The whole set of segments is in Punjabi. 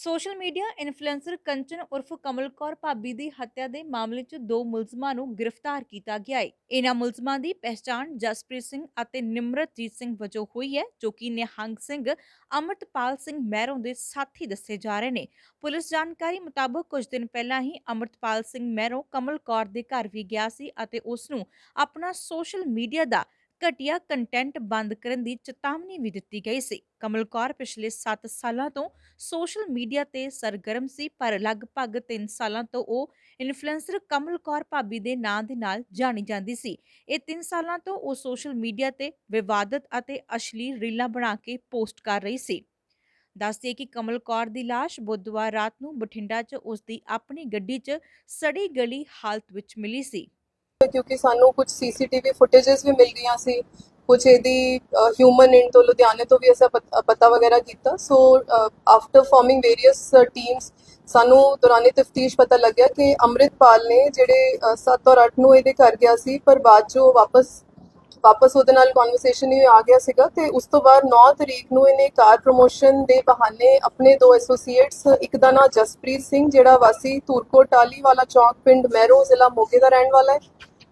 ਸੋਸ਼ਲ ਮੀਡੀਆ ਇਨਫਲੂਐਂਸਰ ਕੰਚਨ ਉਰਫ ਕਮਲ ਕੌਰ ਭਾਬੀ ਦੀ ਹੱਤਿਆ ਦੇ ਮਾਮਲੇ 'ਚ ਦੋ ਮੁਲਜ਼ਮਾਂ ਨੂੰ ਗ੍ਰਿਫਤਾਰ ਕੀਤਾ ਗਿਆ ਹੈ ਇਹਨਾਂ ਮੁਲਜ਼ਮਾਂ ਦੀ ਪਹਿਚਾਣ ਜਸਪ੍ਰੀਤ ਸਿੰਘ ਅਤੇ ਨਿਮਰਤਜੀਤ ਸਿੰਘ ਵਜੋਂ ਹੋਈ ਹੈ, ਜੋ ਕਿ ਨਿਹੰਗ ਸਿੰਘ ਅਮਰਤਪਾਲ ਸਿੰਘ ਮਹਿਰੋਂ ਦੇ ਸਾਥੀ ਦੱਸੇ ਜਾ ਰਹੇ ਨੇ। ਪੁਲਿਸ ਜਾਣਕਾਰੀ ਮੁਤਾਬਕ ਕੁਝ ਦਿਨ ਪਹਿਲਾਂ ਹੀ ਅਮਰਤਪਾਲ ਸਿੰਘ ਮਹਿਰੋਂ ਕਮਲ ਕੌਰ ਦੇ ਘਰ ਵੀ ਗਿਆ ਸੀ ਅਤੇ ਉਸ ਨੂੰ ਆਪਣਾ ਸੋਸ਼ਲ ਮੀਡੀਆ ਦਾ ਘਟੀਆ ਕੰਟੈਂਟ ਬੰਦ ਕਰਨ ਦੀ ਚੇਤਾਵਨੀ ਵੀ ਦਿੱਤੀ ਗਈ ਸੀ। ਕਮਲ ਕੌਰ ਪਿਛਲੇ 7 ਸਾਲਾਂ ਤੋਂ ਸੋਸ਼ਲ ਮੀਡੀਆ ਤੇ ਸਰਗਰਮ ਸੀ, ਪਰ ਲਗਭਗ 3 ਸਾਲਾਂ ਤੋਂ ਉਹ ਇਨਫਲੂਐਂਸਰ ਕਮਲ ਕੌਰ ਭਾਬੀ ਦੇ ਨਾਂ ਦੇ ਨਾਲ ਜਾਣੀ ਜਾਂਦੀ ਸੀ। ਇਹ 3 ਸਾਲਾਂ ਤੋਂ ਉਹ ਸੋਸ਼ਲ ਮੀਡੀਆ ਤੇ ਵਿਵਾਦਤ ਅਤੇ ਅਸ਼ਲੀਲ ਰੀਲਾਂ ਬਣਾ ਕੇ ਪੋਸਟ ਕਰ ਰਹੀ ਸੀ। ਦੱਸਦੇ ਕਿ ਕਮਲ ਕੌਰ ਦੀ ਲਾਸ਼ ਬੁੱਧਵਾਰ ਰਾਤ ਨੂੰ ਬਠਿੰਡਾ 'ਚ ਉਸ ਦੀ ਆਪਣੀ ਗੱਡੀ 'ਚ ਸੜੀ ਗਲੀ ਹਾਲਤ ਵਿੱਚ ਮਿਲੀ ਸੀ। ਕਿਉਂਕਿ ਸਾਨੂੰ ਕੁਝ ਸੀਸੀਟੀਵੀ ਫੁਟੇजेस ਵੀ ਮਿਲ ਗਈਆਂ ਸੀ। ਕੁਝ ਇਹਦੀ ਹਿਊਮਨ ਇਨ ਤੋਂ, ਲੁਧਿਆਣੇ ਤੋਂ ਵੀ ਅਸਾਂ ਪਤਾ ਵਗੈਰਾ ਕੀਤਾ। So after forming various teams ਸਾਨੂੰ ਦੌਰਾਨੇ ਤਫਤੀਸ਼ ਪਤਾ ਲੱਗਿਆ ਕਿ ਅੰਮ੍ਰਿਤਪਾਲ ਨੇ ਜਿਹੜੇ 7 ਔਰ 8 ਨੂੰ ਇਹਦੇ ਘਰ ਗਿਆ ਸੀ, ਪਰ ਬਾਅਦ ਚੋਂ ਵਾਪਸ ਵਾਪਸ ਉਹਦੇ ਨਾਲ ਕਨਵਰਸੇਸ਼ਨ ਹੀ ਆ ਗਿਆ ਸੀਗਾ ਤੇ ਉਸ ਤੋਂ ਬਾਅਦ 9 ਤਰੀਕ ਨੂੰ ਇਹਨੇ ਕਾਰ ਪ੍ਰੋਮੋਸ਼ਨ ਦੇ ਬਹਾਨੇ ਆਪਣੇ ਦੋ ਐਸੋਸੀਏਟਸ ਇੱਕ ਦਾ ਨਾਂ ਜਸਪ੍ਰੀਤ ਸਿੰਘ, ਜਿਹੜਾ ਵਾਸੀ ਧੂਰਕੋਟ ਟਾਲੀ ਵਾਲਾ ਚੌਕ ਪਿੰਡ ਮੈਰੋ ਜ਼ਿਲ੍ਹਾ ਮੋਗੇ ਦਾ ਰਹਿਣ ਵਾਲਾ ਹੈ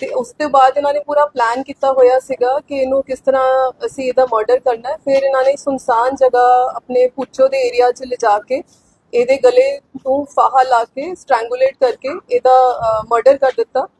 ਤੇ ਉਸ ਤੋਂ ਬਾਅਦ ਇਹਨਾਂ ਨੇ ਪੂਰਾ ਪਲਾਨ ਕੀਤਾ ਹੋਇਆ ਸੀਗਾ ਕਿ ਇਹਨੂੰ ਕਿਸ ਤਰ੍ਹਾਂ ਅਸੀਂ ਇਹਦਾ ਮਰਡਰ ਕਰਨਾ ਹੈ। ਫਿਰ ਇਹਨਾਂ ਨੇ ਸੁਨਸਾਨ ਜਗ੍ਹਾ ਆਪਣੇ ਪੁੱਛੋ ਦੇ ਏਰੀਆ 'ਚ ਲਿਜਾ ਕੇ ਇਹਦੇ ਗਲੇ ਨੂੰ ਫਾਹਾ ਲਾ ਕੇ ਸਟ੍ਰੈਂਗੂਲੇਟ ਕਰਕੇ ਇਹਦਾ ਮਰਡਰ ਕਰ ਦਿੱਤਾ।